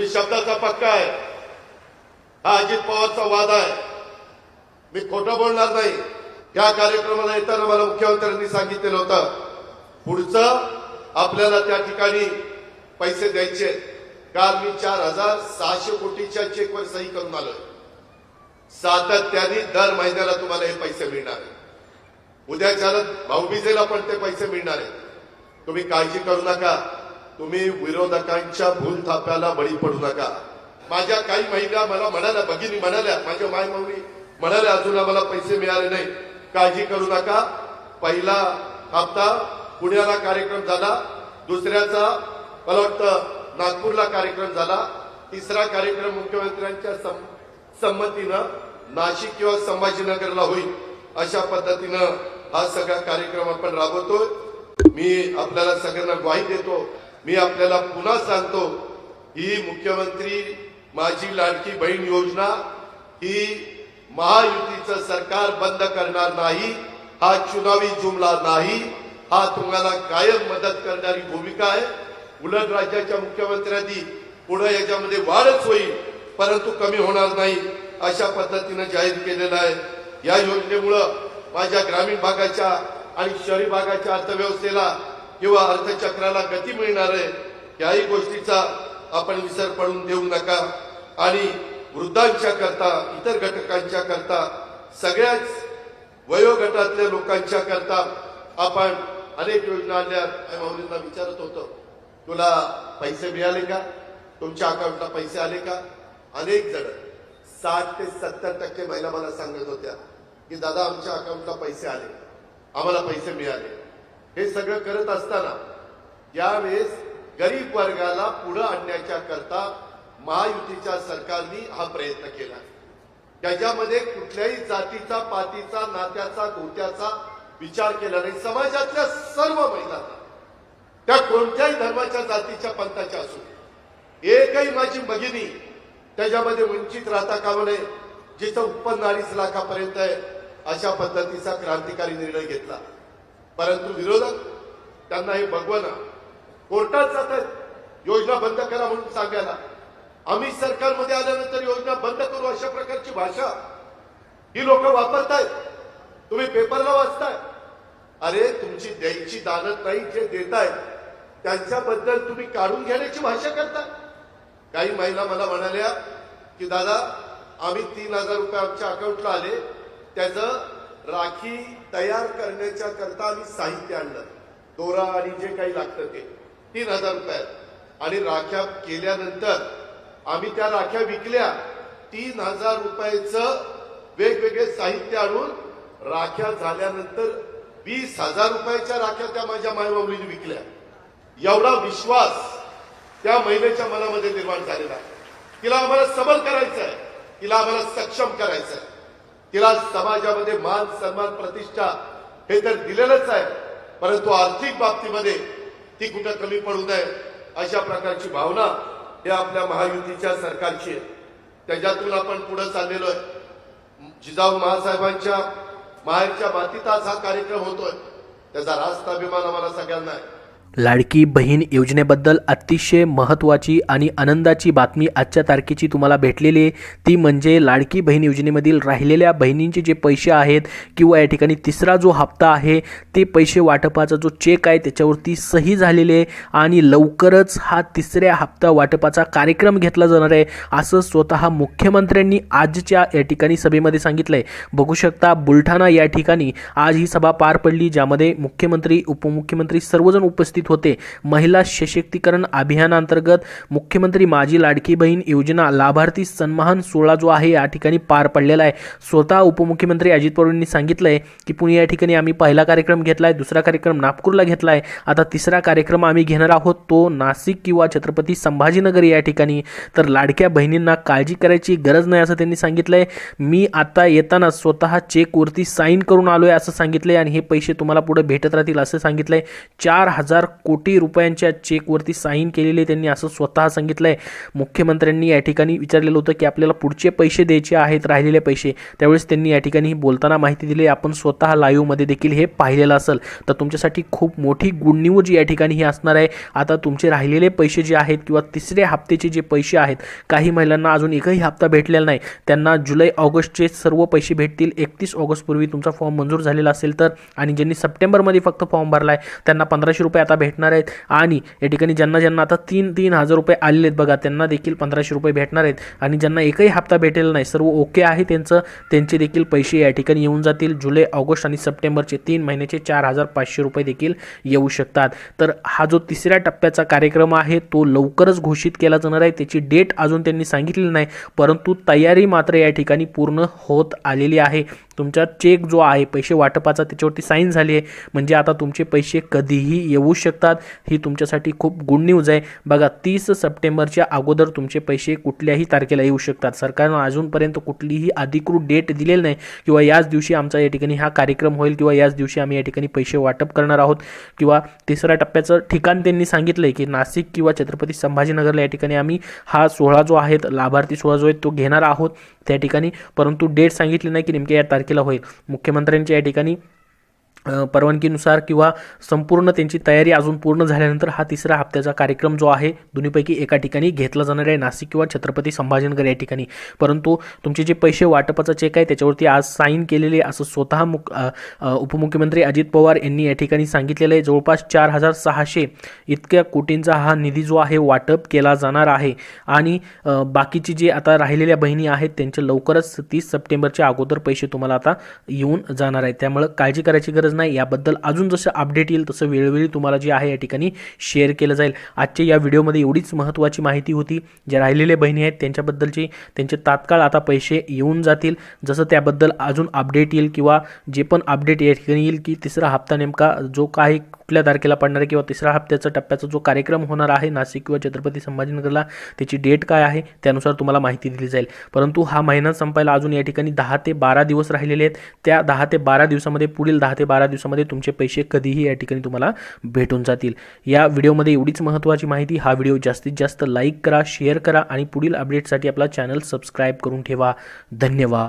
मी शब्दाचा पक्का आहे. हा अजित पवारचा वाद आहे. मी खोटं बोलणार नाही. या कार्यक्रमाला येताना मला मुख्यमंत्र्यांनी सांगितलेलं होतं पुढचं आपल्याला त्या ठिकाणी पैसे द्यायचे काल मी चार हजार सहाशे कोटीच्या चेकवर सही करून आलोय. सातत्याने दर महिन्याला तुम्हाला हे पैसे मिळणार उद्या उद्याच्या भाऊबीजेला पण ते पैसे मिळणार आहेत. तुम्ही काळजी करू नका. तुम्ही विरोधकांच्या भूलथाप्याला बळी पडू नका. माझ्या काही महिला मला म्हणाल्या भगिनी म्हणाल्या माझ्या माय म्हणाल्या अजून आम्हाला पैसे मिळाले नाही. काळजी करू नका. पहिला हप्ता पुण्याला कार्यक्रम झाला. दुसऱ्याचा मला वाटतं नागपूरला कार्यक्रम झाला. तिसरा कार्यक्रम मुख्यमंत्र्यांच्या सं- संमतीनं नाशिक किंवा संभाजीनगरला होईल अशा पद्धतीनं हा सगळा कार्यक्रम आपण राबवतोय. मी आपल्याला सगळ्यांना ग्वाही देतो. मी आपल्याला पुन्हा सांगतो ही मुख्यमंत्री माझी लाडकी बहीण योजना ही महायुतीचं सरकार बंद करणार नाही हा चुनावी जुमला नाही हा तुम्हाला कायम मदत करणारी भूमिका आहे. उलट राज्याच्या मुख्यमंत्र्यांनी पुढे याच्यामध्ये वाढच होईल परंतु कमी होणार नाही अशा पद्धतीनं जाहीर केलेलं आहे. या योजनेमुळं माझ्या ग्रामीण भागाच्या आणि शहरी भागाच्या अर्थव्यवस्थेला किंवा अर्थचक्राला गती मिळणार आहे याही गोष्टीचा आपण विसर पडून देऊ नका. आणि वृद्धांच्या करता इतर घटकांच्या करता सगळ्याच वयोगटातल्या लोकांच्या करता आपण अनेक योजना आणल्या. माऊलींना विचारत होतो तुला पैसे मिळाले का? तुमच्या अकाउंटला पैसे आले का? अनेक जण साठ ते सत्तर टक्के महिला मला सांगत होत्या की दादा आमच्या अकाउंटला पैसे आले. आम्हाला पैसे मिळाले. हे सगळं करत असताना यावेळेस गरीब वर्गाला पुढे आणण्याच्या करता महायुतीच्या सरकारने हा प्रयत्न केला. त्याच्यामध्ये कुठल्याही जातीचा पातीचा नात्याचा गोत्याचा विचार केला नाही. समाजातल्या सर्व महिलांना. त्या कोणत्याही धर्माच्या जातीच्या पंथाच्या असू एकही माझी भगिनी त्याच्यामध्ये वंचित राहता कामा नये जिचं उत्पन्न अडीच लाखापर्यंत आहे अशा पद्धतीचा क्रांतिकारी निर्णय घेतला. परंतु विरोधक त्यांना हे बघवना कोर्टात जातात योजना बंद करा म्हणून सांगायला. आम्ही सरकारमध्ये आल्यानंतर योजना बंद करू अशा प्रकारची भाषा ही लोक वापरतायत. तुम्ही पेपरला वाचताय. अरे तुमची द्यायची दानत नाही जे देतायत त्यांच्याबद्दल तुम्ही काढून घेण्याची भाषा करता काही महिला मला म्हणाल्या की दादा आम्ही तीन हजार रुपये आमच्या अकाउंटला आले त्याचं राखी तयार करण्याच्या करता आम्ही साहित्य आणलं. दोरा आणि जे काही लागतं ते. तीन हजार रुपयात आणि राख्या केल्यानंतर आम्ही त्या राख्या विकल्या. तीन हजार रुपयाचं वेगवेगळे साहित्य आणून राख्या झाल्यानंतर वीस हजार रुपयाच्या राख्या त्या माझ्या मायमाऊलीने विकल्या. एवढा विश्वास त्या महिलेच्या मनामध्ये निर्माण झालेला आहे. तिला आम्हाला सबल करायचं आहे तिला आम्हाला सक्षम करायचं आहे तिला समाजामध्ये मान सन्मान प्रतिष्ठा हे तर दिलेलंच आहे. परंतु आर्थिक बाबतीमध्ये ती कुठं कमी पडू नये अशा प्रकारची भावना हे आपल्या महायुतीच्या सरकारची आहे. त्याच्यातून आपण पुढे चाललेलो आहे. जिजाऊ महासाहेबांच्या माहेरच्या मातीत आज हा कार्यक्रम होतोय. त्याचा रास्ता अभिमान आम्हाला सगळ्यांना आहे. लाडकी बहीण योजनेबद्दल अतिशय महत्त्वाची आणि आनंदाची बातमी आजच्या तारखेची तुम्हाला भेटलेली आहे. ती म्हणजे लाडकी बहीण योजनेमधील राहिलेल्या बहिणींचे जे पैसे आहेत किंवा या ठिकाणी तिसरा जो हप्ता आहे ते पैसे वाटपाचा जो चेक आहे त्याच्यावरती सही झालेली आहे आणि लवकरच हा तिसऱ्या हप्ता वाटपाचा कार्यक्रम घेतला जाणार आहे असं स्वतः मुख्यमंत्र्यांनी आजच्या या ठिकाणी सभेमध्ये सांगितलं आहे बघू शकता बुलढाणा या ठिकाणी आज ही सभा पार पडली ज्यामध्ये मुख्यमंत्री उपमुख्यमंत्री सर्वजण उपस्थित होते. महिला सशक्तीकरण अभियानांतर्गत मुख्यमंत्री माझी लाडकी बहीण योजना लाभार्थी सन्मान सोहळा जो आहे या ठिकाणी पार पडलेला आहे. स्वतः उपमुख्यमंत्री अजित पवार यांनी सांगितलं आहे की पुणे या ठिकाणी आम्ही पहिला कार्यक्रम घेतला आहे दुसरा कार्यक्रम नागपूरला घेतला आहे आता तिसरा कार्यक्रम आम्ही घेणार आहोत तो नाशिक किंवा छत्रपती संभाजीनगर या ठिकाणी. तर लाडक्या बहिणींना काळजी करायची गरज नाही असं त्यांनी सांगितलं आहे मी आता येताना स्वतः चेकवरती साईन करून आलो आहे असं सांगितलं आहे आणि हे पैसे तुम्हाला पुढे भेटत राहतील असं सांगितलं आहे चार हजार कोटी रुपयांच्या चेकवरती साईन केलेली त्यांनी असं स्वतः सांगितलं आहे मुख्यमंत्र्यांनी या ठिकाणी विचारलेलं होतं की आपल्याला पुढचे पैसे द्यायचे आहेत राहिलेले पैसे. त्यावेळेस त्यांनी या ठिकाणी बोलताना माहिती दिली. आपण स्वतः लाईव्हमध्ये देखील हे पाहिलेलं असेल. तर तुमच्यासाठी खूप मोठी गुड न्यूज या ठिकाणी ही असणार आहे. आता तुमचे राहिलेले पैसे जे आहेत किंवा तिसऱ्या हप्त्याचे जे पैसे आहेत काही महिलांना अजून एकही हप्ता भेटलेला नाही. त्यांना जुलै ऑगस्टचे सर्व पैसे भेटतील. एकतीस ऑगस्टपूर्वी तुमचा फॉर्म मंजूर झालेला असेल तर. आणि ज्यांनी सप्टेंबरमध्ये फक्त फॉर्म भरला आहे त्यांना पंधराशे रुपये आता भेटणार आहेत. आणि या ठिकाणी ज्यांना ज्यांना आता तीन तीन हजार रुपये आलेले आहेत बघा त्यांना देखील पंधराशे रुपये भेटणार आहेत. आणि ज्यांना एकही हप्ता भेटेल नाही सर्व ओके आहे त्यांचं. त्यांचे देखील पैसे या ठिकाणी येऊन जातील. जुलै ऑगस्ट आणि सप्टेंबरचे तीन महिन्याचे चार हजार पाचशे रुपये देखील येऊ शकतात. तर हा जो तिसऱ्या टप्प्याचा कार्यक्रम आहे तो लवकरच घोषित केला जाणार आहे. त्याची डेट अजून त्यांनी सांगितलेली नाही परंतु तयारी मात्र या ठिकाणी पूर्ण होत आलेली आहे. तुमचा चेक जो आहे पैसे वाटपाचा त्याच्यावरती साईन झाली आहे. म्हणजे आता तुमचे पैसे कधीही येऊ शकतात. ही तुमच्यासाठी खूप गुड न्यूज आहे. बघा तीस सप्टेंबरच्या अगोदर तुमचे पैसे कुठल्याही तारखेला येऊ शकतात. सरकारनं अजूनपर्यंत कुठलीही अधिकृत डेट दिलेली नाही. किंवा याच दिवशी आमचा या ठिकाणी हा कार्यक्रम होईल किंवा याच दिवशी आम्ही या ठिकाणी पैसे वाटप करणार आहोत. किंवा तिसऱ्या टप्प्याचं ठिकाण त्यांनी सांगितलं आहे की नाशिक किंवा छत्रपती संभाजीनगरला या ठिकाणी आम्ही हा सोहळा जो आहे लाभार्थी सोहळा जो आहे तो घेणार आहोत. त्या ठिकाणी परंतु डेट सांगितली नाही की नेमक्या या तारखे तारखेला होईल. मुख्यमंत्र्यांच्या या ठिकाणी परवानगीनुसार किंवा संपूर्ण त्यांची तयारी अजून पूर्ण झाल्यानंतर हा तिसरा हप्त्याचा कार्यक्रम जो आहे दोन्हीपैकी एका ठिकाणी घेतला जाणार आहे. नाशिक किंवा छत्रपती संभाजीनगर या ठिकाणी. परंतु तुमचे जे पैसे वाटपाचा चेक आहे त्याच्यावरती आज साईन केलेले असं स्वतः मुख उपमुख्यमंत्री अजित पवार यांनी या ठिकाणी सांगितलेलं आहे. जवळपास चार हजार सहाशे इतक्या कोटींचा हा निधी जो आहे वाटप केला जाणार आहे. आणि बाकीची जे आता राहिलेल्या बहिणी आहेत त्यांचे लवकरच तीस सप्टेंबरच्या अगोदर पैसे तुम्हाला आता येऊन जाणार आहेत. त्यामुळं काळजी करायची गरज नाही. याबद्दल अजून जसं अपडेट येईल तसं वेळोवेळी तुम्हाला जे आहे या ठिकाणी शेअर केलं जाईल. आजच्या या व्हिडिओमध्ये एवढीच महत्त्वाची माहिती होती. ज्या राहिलेल्या बहिणी आहेत त्यांच्याबद्दलची त्यांचे तात्काळ आता पैसे येऊन जातील. जसं त्याबद्दल अजून अपडेट येईल किंवा जे पण अपडेट या ठिकाणी येईल की तिसरा हप्ता नेमका जो काही कुठल्या तारखेला पडणार आहे किंवा तिसरा हप्त्याचा टप्प्याचा जो कार्यक्रम होणार आहे नाशिक किंवा छत्रपती संभाजीनगरला त्याची डेट काय आहे त्यानुसार तुम्हाला माहिती दिली जाईल. परंतु हा महिना संपायला अजून या ठिकाणी दहा ते बारा दिवस राहिलेले आहेत. त्या दहा ते बारा दिवसामध्ये पुढील दहा ते बारा दिवसामध्ये तुमचे पैसे कधीही या ठिकाणी तुम्हाला भेटून जातील. या व्हिडिओमध्ये एवढीच महत्त्वाची माहिती हा व्हिडिओ जास्तीत जास्त लाईक करा शेअर करा आणि पुढील अपडेटसाठी आपला चॅनल सबस्क्राईब करून ठेवा. धन्यवाद.